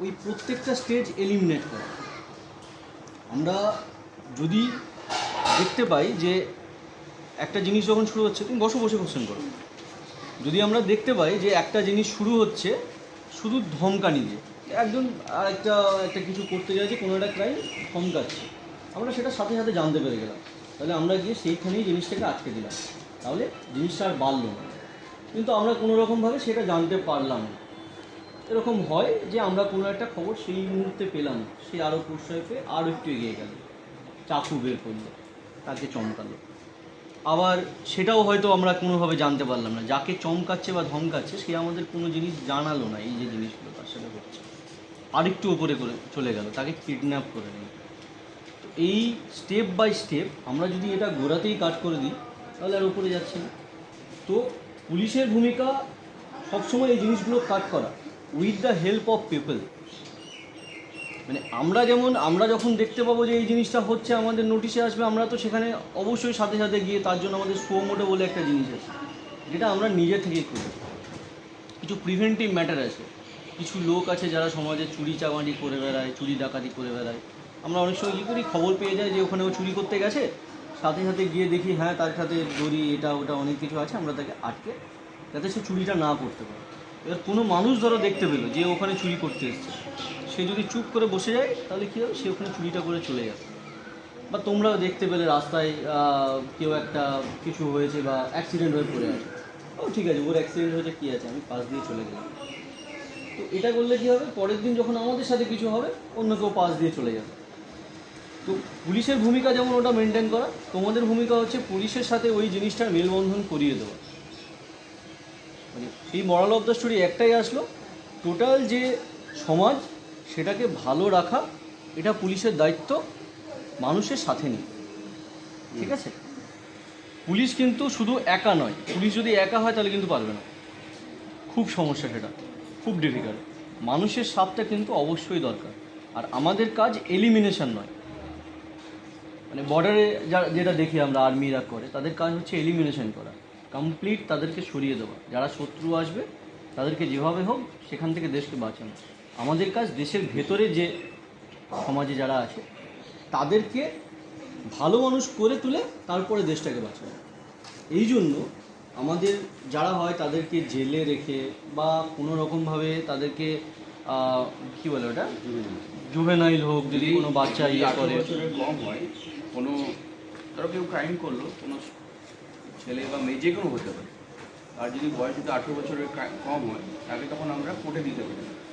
ওই প্রত্যেকটা stage eliminate করা। আমরা যদি দেখতে পাই যে একটা জিনিস যখন শুরু হচ্ছে, তুমি বসে বসে কোশ্চেন করো। যদি আমরা দেখতে পাই যে একটা জিনিস শুরু হচ্ছে, শুধু ধমকানি দিয়ে একজন আর একটা একটা কিছু করতে যাচ্ছে, কোনো একটা ক্রাইম ধমকাচ্ছে। আমরা সেটা সাথে সাথে জানতে পেরে গেলাম। তাহলে আমরা গিয়ে সেইখানেই জিনিসটাকে আটকে দিলাম। তাহলে জিনিসটা আর বাড়লো না। কিন্তু আমরা কোনো রকমভাবে সেটা জানতে পারলাম না। এরকম হয় যে আমরা কোনো একটা খবর সেই মুহূর্তে পেলাম সে আরও প্রশ্রয় পেয়ে আরও একটু এগিয়ে গেল। চাকু বের করল, তাকে চমকালো। আবার সেটাও হয়তো আমরা কোনোভাবে জানতে পারলাম না, যাকে চমকাচ্ছে বা ধমকাচ্ছে সে আমাদের কোনো জিনিস জানালো না, এই যে জিনিসগুলো তার সাথে হচ্ছে। আরেকটু ওপরে করে চলে গেল, তাকে কিডন্যাপ করে নিল। তো এই স্টেপ বাই স্টেপ আমরা যদি এটা গোড়াতেই কাট করে দিই, তাহলে আর উপরে যাচ্ছে না। তো পুলিশের ভূমিকা সবসময় এই জিনিসগুলো কাট করা। With the help of people মানে আমরা যেমন, আমরা যখন দেখতে পাবো যে এই জিনিসটা হচ্ছে, আমাদের নোটিশে আসবে, আমরা তো সেখানে অবশ্যই সাথে সাথে গিয়ে তার জন্য আমাদের শো মোডে বলে একটা জিনিস আছে। যেটা আমরা নিজে থেকেই করি। কিছু প্রিভেন্টিভ ম্যাটার আছে। কিছু লোক আছে যারা সমাজে চুরি চামারি করে বেড়ায়, চুরি ডাকাতি করে বেড়ায়। আমরা অনেক সময় কী করি, খবর পেয়ে যাই যে ওখানে ও চুরি করতে গেছে। সাথে সাথে গিয়ে দেখি হ্যাঁ তার সাথে দড়ি, এটা, ওটা অনেক কিছু আছে, আমরা তাকে আটকে যাতে সে চুরিটা না করতে পারে। এবার কোনো মানুষ ধরো দেখতে পেল যে ওখানে চুরি করতে এসছে। সে যদি চুপ করে বসে যায়, তাহলে কী হবে? সে ওখানে চুরিটা করে চলে যাবে বা তোমরাও দেখতে পেলে রাস্তায় কেউ একটা কিছু হয়েছে বা অ্যাক্সিডেন্ট হয়ে পড়ে আছে। ও ঠিক আছে, ওর অ্যাক্সিডেন্ট হয়েছে, কী আছে? আমি পাশ দিয়ে চলে গেলাম। তো এটা করলে কী হবে? পরের দিন যখন আমাদের সাথে কিছু হবে, অন্য কেউ পাশ দিয়ে চলে যাবে। তো পুলিশের ভূমিকা যেমন ওটা মেনটেন করা, তোমাদের ভূমিকা হচ্ছে পুলিশের সাথে ওই জিনিসটার মেলবন্ধন করিয়ে দেওয়া। মানে এই মরাল অফ দ্য স্টোরি একটাই আসলো টোটাল যে সমাজ সেটাকে ভালো রাখা, এটা পুলিশের দায়িত্ব, মানুষের সাথে নিয়ে। ঠিক আছে? পুলিশ কিন্তু শুধু একা নয়, পুলিশ যদি একা হয় তাহলে কিন্তু পারবে না। খুব সমস্যা সেটা, খুব ডিফিকাল্ট মানুষের সাপটা কিন্তু অবশ্যই দরকার। আর আমাদের কাজ এলিমিনেশন নয়। মানে বর্ডারে যা, যেটা দেখি আমরা আর্মিরা করে, তাদের কাজ হচ্ছে এলিমিনেশন করা। কমপ্লিট তাদেরকে সরিয়ে দেওয়া। যারা শত্রু আসবে তাদেরকে যেভাবে হোক সেখান থেকে দেশকে বাঁচানো। আমাদের কাজ দেশের ভেতরে যে সমাজে যারা আছে তাদেরকে ভালো মানুষ করে তুলে তারপরে দেশটাকে বাঁচানো। এই জন্য আমাদের যারা হয় তাদেরকে জেলে রেখে বা কোনো রকমভাবে তাদেরকে কি বলে ওটা? জুভেনাইল হোক যদি কোনো বাচ্চা ইয়ে করে। কম হয় কোনো ধরো কেউ ক্রাইম করল কোনো ছেলে বা মেয়ে যে কোনো হতে পারে। আর যদি বয়স যদি আঠেরো বছরের কম হয়, তাকে তখন আমরা কোর্টে দিতে পারি।